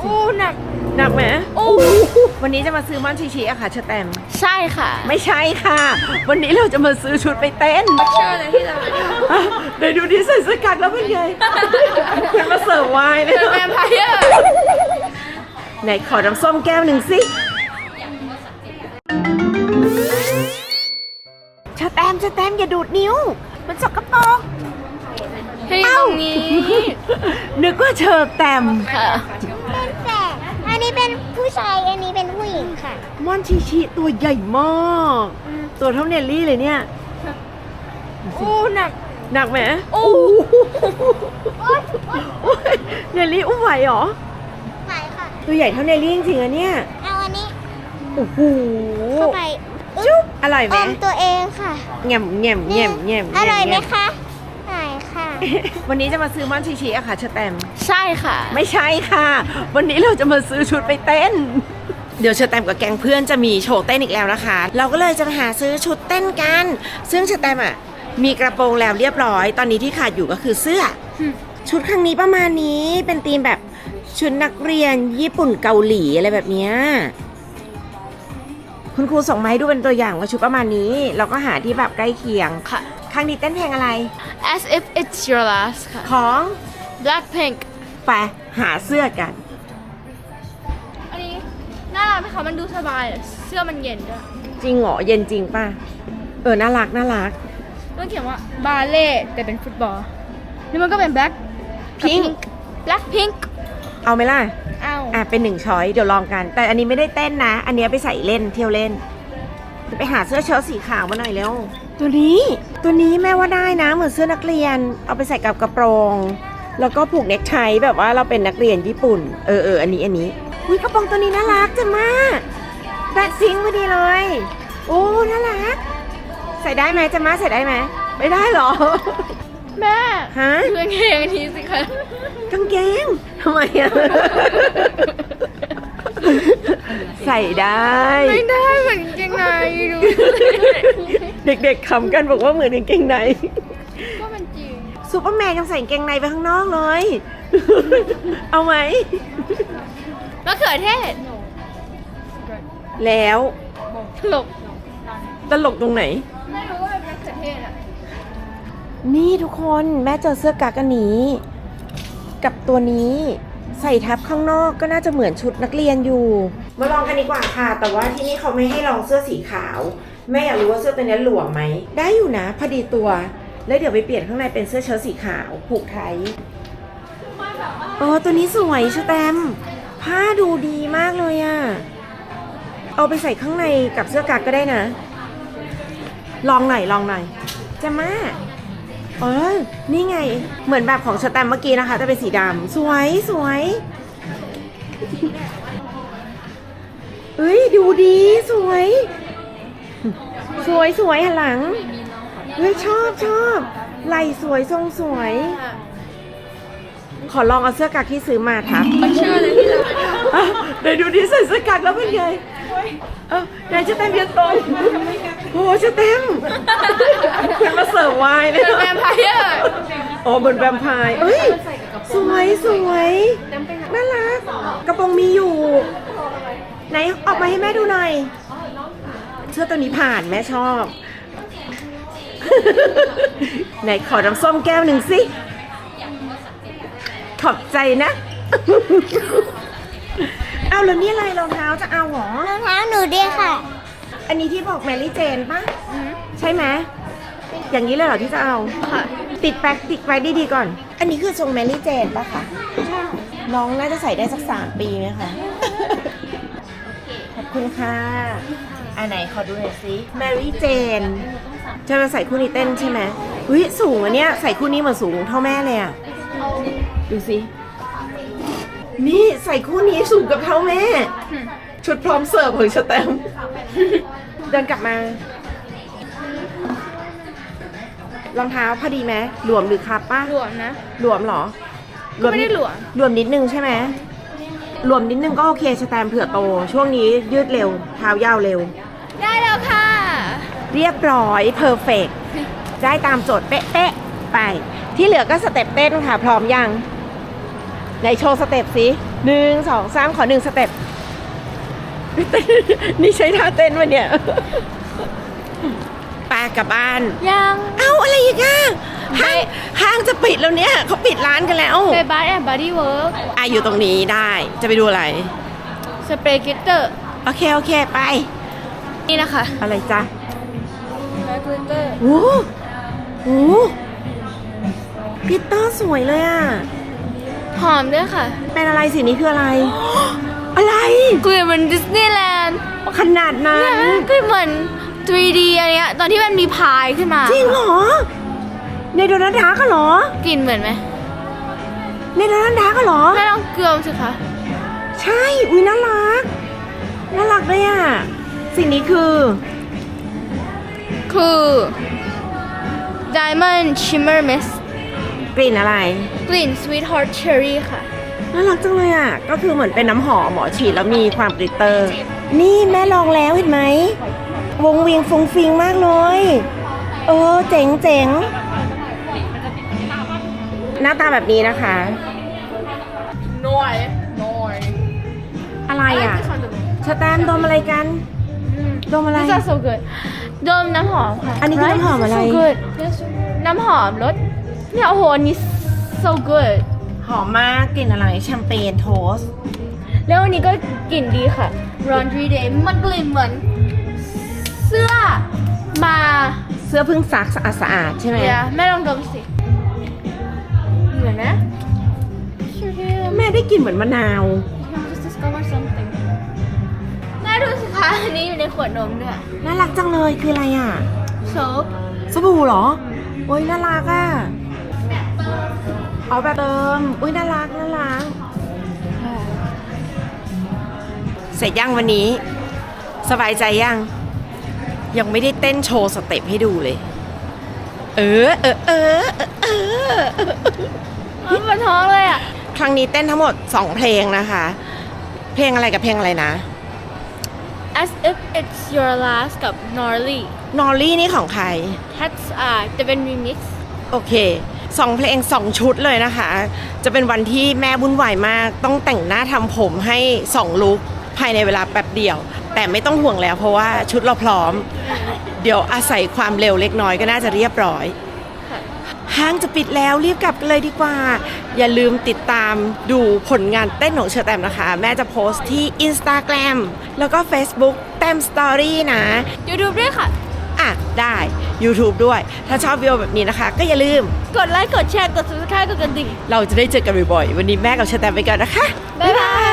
โอ้หนักหนักไหมโอ้วันนี้จะมาซื้อม่อนชีชีอะค่ะเชอแตมใช่ค่ะ ไม่ใช่ค่ะ วันนี้เราจะมาซื้อชุดไปเต้นเชื่อเลยที่เราอะเดี๋ยวดูดิใส่เสื้อกั๊กแล้วเป็นไงคุณมาเสิร์ฟไวน์เลยเป็นแวมไพร์ไหนขอน้ำส้มแก้วหนึ่งสิเชอแตมเชอแตมอย่าดูดนิ้ว มันสกปรกให้ตรงนี้นึกว่าเชอแตมค่ะเป็นแฝดอั นนี้เป็นผู้ชาย อันนี้เป็นผู้หญิงค่ะ ม่อนชีชีตัวใหญ่มากตัวเท่าเนลลี่เลยเนี่ยโอ้หนัก หนักไหมโอ้โอ้ยเนลลี่อุ้มไหวเหรอ ไหนค่ะ ตัวใหญ่เท่าเนลลี่จริงๆอะเนี่ย เอาอันนี้โอ้โหเข้าไปจุ๊บอร่อยไหมอมตัวเองค่ะแง่มแง่มแง่มแง่มอร่อยไหมแง่คะไหนค่ะ วันนี้จะมาซื้อม่อนชีชีอะค่ะเชอแตมใช่ค่ะ ไม่ใช่ค่ะ วันนี้เราจะมาซื้อชุดไปเต้น เดี๋ยวเชอแตมกับแกงเพื่อนจะมีโชว์เต้นอีกแล้วนะคะ เราก็เลยจะมาหาซื้อชุดเต้นกัน ซึ่งเชอแตมอะมีกระโปรงแล้วเรียบร้อย ตอนนี้ที่ขาดอยู่ก็คือเสื้อ ชุดครั้งนี้ประมาณนี้เป็นธีมแบบชุดนักเรียนญี่ปุ่นเกาหลีอะไรแบบเนี้ยคุณครูส่งมาให้ดูเป็นตัวอย่างว่าชุดประมาณนี้ เราก็หาที่แบบใกล้เคียงค่ะ ครั้งนี้เต้นเพลงอะไร as if it's your last ค่ะ ของ Blackpink ไปหาเสื้อกัน อันนี้น่ารักไหมคะมันดูสบายอะเสื้อมันเย็นด้วยจริงเหรอ เย็นจริงป่ะ เออ น่ารัก น่ารัก ต้องเขียนว่าบาเล่แต่เป็นฟุตบอลนี่มันก็เป็น black Pink Blackpink เอาไหมล่ะ เอาอะ เป็นหนึ่งช้อยเดี๋ยวลองกัน แต่อันนี้ไม่ได้เต้นนะ อันเนี้ยไปใส่เล่นเที่ยวเล่น ไปหาเสื้อเชิ้ตสีขาวมาหน่อยเร็ว ตัวนี้ ตัวนี้แม่ว่าได้นะ เหมือนเสื้อนักเรียน เอาไปใส่กับกระโปรง แล้วก็ผูกเน็กไทแบบว่าเราเป็นนักเรียนญี่ปุ่น เออเอออันนี้อันนี้อุ้ยกระโปรงตัวนี้น่ารักจังมากแบทซิงค์พอดีเลย โอ้น่ารัก ใส่ได้ไหมจะมาใส่ได้ไหมไม่ได้เหรอ แม่ฮะเพื่อนเพลงอันนี้สิคะกางเกงทำไมอะใส่ได้ ไม่ได้เหมือนกางเกงในดู เด็กๆขำกันบอกว่าเหมือนกางเกงในก็มันจริงซูเปอร์แมนยังใส่กางเกงในไปข้างนอกเลย เอาไหมมะเขือเทศแล้วตลกตลกตรงไหน ไม่รู้ว่าเป็นมะเขือเทศอะนี่ทุกคนแม่เจอเสื้อกั๊กอันนี้ กับตัวนี้ใส่ทับข้างนอกก็น่าจะเหมือนชุดนักเรียนอยู่ มาลองกันดีกว่าค่ะ แต่ว่าที่นี่เขาไม่ให้ลองเสื้อสีขาว แม่อยากรู้ว่าเสื้อตัวนี้หลวมไหม ได้อยู่นะ พอดีตัว แล้วเดี๋ยวไปเปลี่ยนข้างในเป็นเสื้อเชิ้ตสีขาวผูกไทยเออตัวนี้สวยชแตมป์ผ้าดูดีมากเลยอะเอาไปใส่ข้างในกับเสื้อกั๊กก็ได้นะ ลองหน่อยลองหน่อยจะมาเออ นี่ไง เหมือนแบบของสแตมป์เมื่อกี้นะคะ จะเป็นสีดำ สวยสวยเอ้ย ดูดี สวย สวยสวยหันหลังเฮ้ยชอบชอบไหลสวยทรงสวย ขอลองเอาเสื้อกั๊กที่ซื้อมาทับเชื่อเลยที่เราอะเดี๋ยวดูดิใส่เสื้อกั๊กแล้วเป็นไงเออไหนจะเต็มยืนตรงโอ้จะเต็มคุณมาเสิร์ฟไวน์เลยเป็นแวมไพร์อ๋อบนแวมไพร์เอ้ยสวยสวยน่ารักกระโปรงมีอยู่ ไหนออกมาให้แม่ดูหน่อย เสื้อตัวนี้ผ่านแม่ชอบ ไหนขอน้ำส้มแก้วหนึ่งสิ ขอบใจนะ เอาแล้วนี่อะไรรองเท้าจะเอาเหรอ รองเท้าหนูด้วยค่ะ อันนี้ที่บอกแมรี่เจนปะใช่ไหมอย่างนี้เลยเหรอที่จะเอาค่ะติดแป๊กติดแป๊กดีๆก่อน อันนี้คือทรงแมรี่เจนปะคะน้องน่าจะใส่ได้สักสามปีไหมคะ ขอบคุณค่ะ อันไหนขอดูหน่อยสิแมรี่เจนจะมาใส่คู่นี้เต้นใช่ไหมอุ้ยสูงอันเนี้ยใส่คู่นี้เหมือนสูงเท่าแม่เลยอะดูสิ นี่ใส่คู่นี้สูงกับเท่าแม่ ชุดพร้อมเสิร์ฟของสแตมป์เดินกลับมา รองเท้าพอดีไหมหลวมหรือครับป้าหลวมนะ หลวมเหรอก็ไม่ได้หลวม หลวมนิดนึงใช่ไหม หลวมนิดนึงก็โอเคสแตมป์เผื่อโต ช่วงนี้ยืดเร็วเท้ายาวเร็ว ได้แล้วค่ะ เรียบร้อยเพอร์เฟกได้ตามโจทย์เป๊ะๆไป ที่เหลือก็สเต็ปเต้นค่ะ พร้อมยังไหนโชว์สเต็ปสิหนึ่งสองสามขอหนึ่งสเต็ปนี่ใช้ท่าเต้นวะเนี่ยปา กลับบ้าน ยัง เอ้าอะไรอีกอะห้างห้างจะปิดแล้วเนี่ยเขาปิดร้านกันแล้วไปบ้านแอนบอดี้เวิร์กอะอยู่ตรงนี้ได้จะไปดูอะไร สเปรย์กลิตเตอร์ โอเค โอเคไป นี่นะคะอะไรจ๊ะกลิตเตอร์โอ้โหกลิตเตอร์สวยเลยอะ หอมด้วยค่ะ เป็นอะไรสีนี้คืออะไร อะไรกลิ่นเหมือนดิสนีย์แลนด์ขนาดนั้นเนี่ยกลิ่นเหมือน 3D อะไรเงี้ยตอนที่มันมีพายขึ้นมาจริงเหรอ ในโดนัทดาร์กเหรอ กลิ่นเหมือนไหมในโดนัทดาร์กเหรอ แม่ลองเกลือมสิคะใช่ อุ้ยน่ารัก น่ารักเลยอะ สิ่งนี้คือ คือ Diamond Shimmer Mist กลิ่นอะไร กลิ่น Sweetheart Cherry ค่ะ น่ารักจังเลยอะ ก็คือเหมือนเป็นน้ำหอมหมอฉีดแล้วมีความกลิตเตอร์ นี่แม่ลองแล้วเห็นไหม วงเวียงฟงฟิงมากเลย เออเจ๋งเจ๋งหน้าตาแบบนี้นะคะน้อยน้อยอะไรอะชะแตมดมอะไรกัน ดมอะไร This is so good ดมน้ำหอมค่ะ อันนี้คือน้ำหอมอะไร Right? This is so good น้ำหอมรสเนี่ยโอ้โหอันนี้ so good หอมมากกลิ่นอะไรแชมเปญโทส แล้วอันนี้ก็กลิ่นดีค่ะ Laundry Day มันกลิ่นเหมือนเสื้อ มาเสื้อพึ่งซักสะอาดสะอาดๆใช่ไหม เดี๋ยวแม่ลองดมสิเหมือนนะแม่ได้กลิ่นเหมือนมะนาว just discover something แม่ดูสิคะอันนี้อยู่ในขวดนมด้วยน่ารักจังเลยคืออะไรอะ soap สบู่เหรอ โอ้ยน่ารักอะเอาแบบเติมอุ้ยน่ารักน่ารักเสร็จยังวันนี้ สบายใจยัง ยังไม่ได้เต้นโชว์สเต็ปให้ดูเลย เออเออเออเอออ๋อปวดท้องเลยอะ ครั้งนี้เต้นทั้งหมด 2 เพลงนะคะ เพลงอะไรกับเพลงอะไรนะ as if it's your last กับ Norley นอรลี่นี่ของใคร Cats อ่าจะเป็น remix โอเคสองเพลงสองชุดเลยนะคะ จะเป็นวันที่แม่วุ่นวายมาก ต้องแต่งหน้าทำผมให้สองลุค ภายในเวลาแป๊บเดียว แต่ไม่ต้องห่วงแล้วเพราะว่าชุดเราพร้อม เดี๋ยวอาศัยความเร็วเล็กน้อยก็น่าจะเรียบร้อยค่ะห้างจะปิดแล้วรีบกลับกันเลยดีกว่า อย่าลืมติดตามดูผลงานเต้นของเชอแตมนะคะ แม่จะโพสต์ที่ Instagram แล้วก็ Facebook แตมสตอรี่นะ YouTube ด้วยค่ะ อะ ได้ YouTube ด้วย ถ้าชอบวิดีโอแบบนี้นะคะ ก็อย่าลืม กดไลค์ กดแชร์ กด subscribe กดกระดิ่งเราจะได้เจอกันบ่อยๆ วันนี้แม่กับเชอแตมไปก่อนนะคะ บ๊ายบาย